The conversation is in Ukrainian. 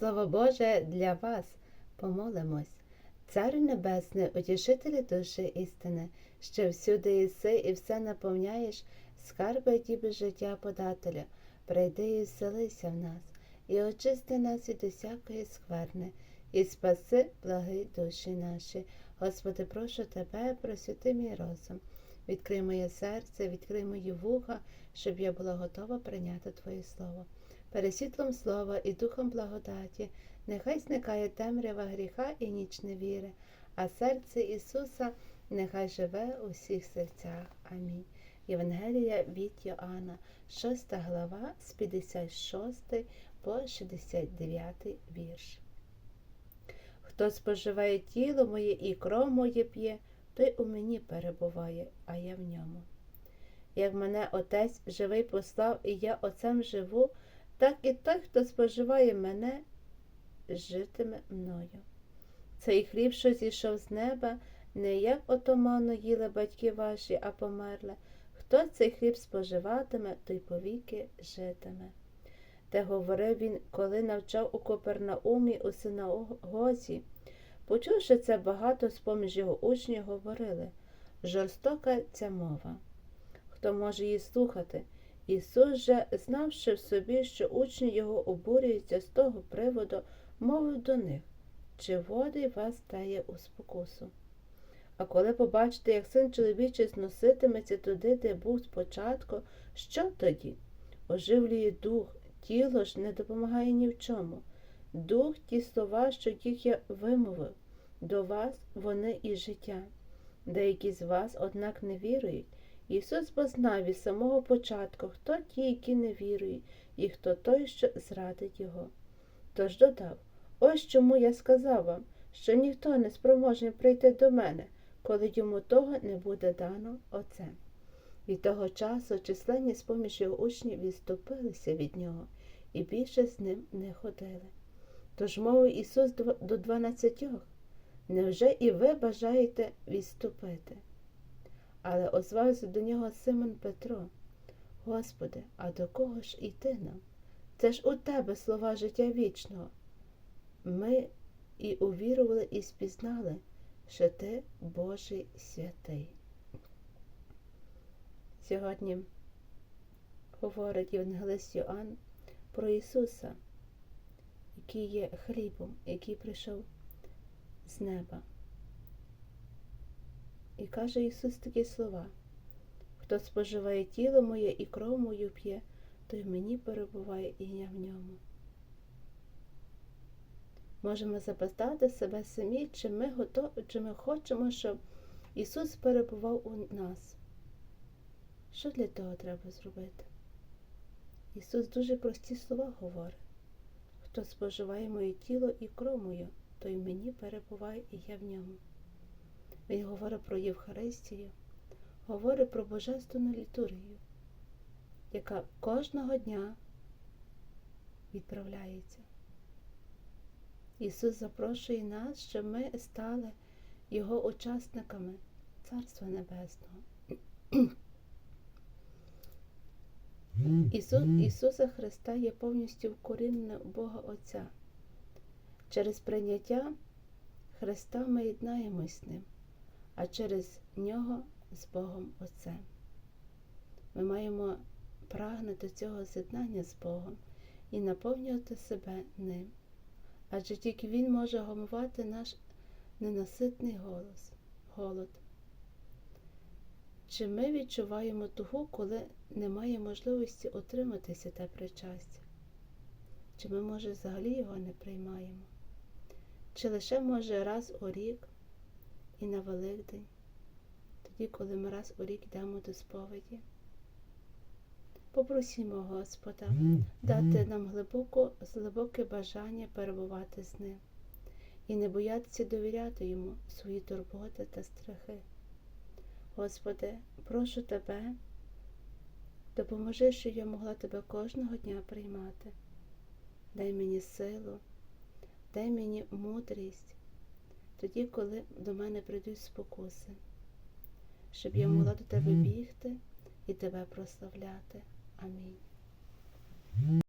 Слово Боже для вас помолимось. Царю Небесний, утішителі душі істини, що всюди єси і все наповняєш, скарби діби життя подателя, прийди і вселися в нас, і очисти нас від усякої скверни, і спаси благи душі наші. Господи, прошу Тебе, просвіти мій розум, відкрий моє серце, відкрий мої вуха, щоб я була готова прийняти Твоє Слово. Пересвітлом слова і духом благодаті, нехай зникає темрява гріха і ніч невіри, а серце Ісуса нехай живе у всіх серцях. Амінь. Євангелія від Йоанна, 6 глава з 56 по 69 вірш. Хто споживає тіло моє і кров моє п'є, той у мені перебуває, а я в ньому. Як мене Отець живий послав, і я Отцем живу, так і той, хто споживає мене, житиме мною. Цей хліб, що зійшов з неба, не як отоману їли батьки ваші, а померли. Хто цей хліб споживатиме, той повіки житиме. Те говорив він, коли навчав у Копернаумі у синагозі. Почувши це, багато з поміж його учнів говорили жорстока ця мова. Хто може її слухати? Ісус же, знавши в собі, що учні його обурюються з того приводу, мовив до них чи водить вас дає у спокусу. А коли побачите, як син чоловічий зноситиметься туди, де був спочатку, що тоді? Оживлює дух, тіло ж не допомагає ні в чому. Дух ті слова, що їх я вимовив, до вас вони і життя. Деякі з вас, однак, не вірують. Ісус познав із самого початку, хто ті, які не вірують, і хто той, що зрадить Його. Тож додав ось чому я сказав вам, що ніхто не спроможний прийти до мене, коли йому того не буде дано Отцем. Від того часу численні з поміж його учнів відступилися від нього і більше з ним не ходили. Тож мовив Ісус до дванадцятьох, невже і ви бажаєте відступити? Але озвався до нього Симон Петро. Господи, а до кого ж іти нам? Це ж у тебе слова життя вічного. Ми і увірували, і спізнали, що ти Божий святий. Сьогодні говорить Євангелист Йоанн про Ісуса, який є хлібом, який прийшов з неба. І каже Ісус такі слова: Хто споживає тіло моє і кров мою п'є, той мені перебуває і я в ньому. Можемо запитати себе самі, чи ми готові, чи ми хочемо, щоб Ісус перебував у нас. Що для того треба зробити? Ісус дуже прості слова говорить. Хто споживає моє тіло і кров мою, той в мені перебуває і я в ньому. Він говорить про Євхаристію, говорить про Божественну літургію, яка кожного дня відправляється. Ісус запрошує нас, щоб ми стали Його учасниками Царства Небесного. Ісус, Ісуса Христа є повністю вкорінене в Бога Отця. Через прийняття Христа ми єднаємось з Ним, а через Нього з Богом Отцем. Ми маємо прагнути цього з'єднання з Богом і наповнювати себе Ним. Адже тільки Він може гамувати наш ненаситний голос, голод. Чи ми відчуваємо тугу, коли немає можливості отриматися те причастя? Чи ми, може, взагалі його не приймаємо? Чи лише, може, раз у рік і на Великдень, тоді, коли ми раз у рік йдемо до сповіді? Попросімо Господа дати нам глибоко, глибоке бажання перебувати з ним і не боятися довіряти йому свої турботи та страхи. Господи, прошу Тебе, допоможи, щоб я могла Тебе кожного дня приймати. Дай мені силу, дай мені мудрість тоді, коли до мене прийдуть спокуси, щоб я могла до Тебе бігти і Тебе прославляти. Амінь.